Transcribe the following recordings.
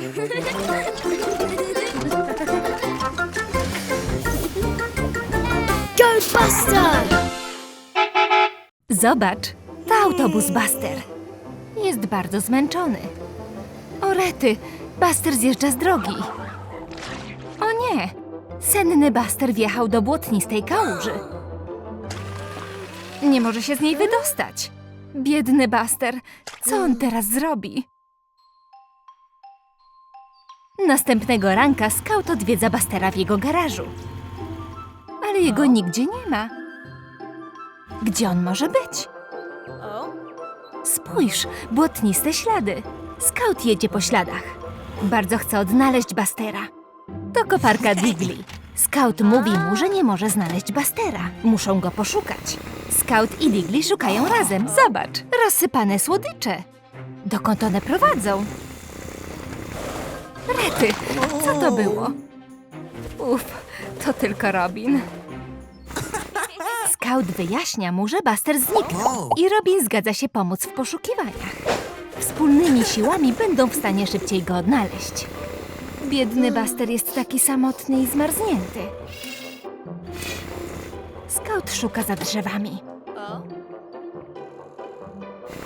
Go Buster! Zobacz, to autobus Buster. Jest bardzo zmęczony. O rety, Buster zjeżdża z drogi. O nie, senny Buster wjechał do błotnistej kałuży. Nie może się z niej wydostać. Biedny Buster, co on teraz zrobi? Następnego ranka scout odwiedza Bustera w jego garażu. Ale jego nigdzie nie ma. Gdzie on może być? Spójrz, błotniste ślady. Scout jedzie po śladach. Bardzo chce odnaleźć Bastera. To koparka Digli. Scout mówi mu, że nie może znaleźć Bastera. Muszą go poszukać. Scout i Digli szukają razem. Zobacz, rozsypane słodycze. Dokąd one prowadzą? Rety, co to było? Uf, to tylko Robin. Scout wyjaśnia mu, że Buster zniknął i Robin zgadza się pomóc w poszukiwaniach. Wspólnymi siłami będą w stanie szybciej go odnaleźć. Biedny Buster jest taki samotny i zmarznięty. Scout szuka za drzewami.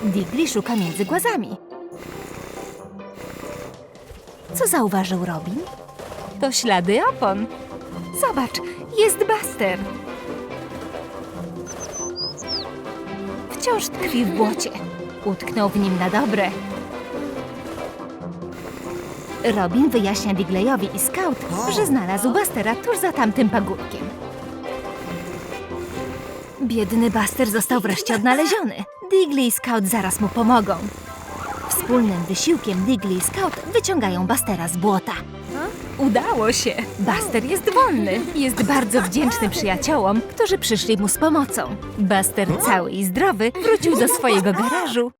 Digli szuka między głazami. Co zauważył Robin? To ślady opon. Zobacz, jest Buster. Wciąż tkwi w błocie. Utknął w nim na dobre. Robin wyjaśnia Digleyowi i Scout, że znalazł Bustera tuż za tamtym pagórkiem. Biedny Buster został wreszcie odnaleziony. Digley i Scout zaraz mu pomogą. Wspólnym wysiłkiem Digley i Scout wyciągają Bustera z błota. Udało się! Buster jest wolny. Jest bardzo wdzięczny przyjaciołom, którzy przyszli mu z pomocą. Buster cały i zdrowy wrócił do swojego garażu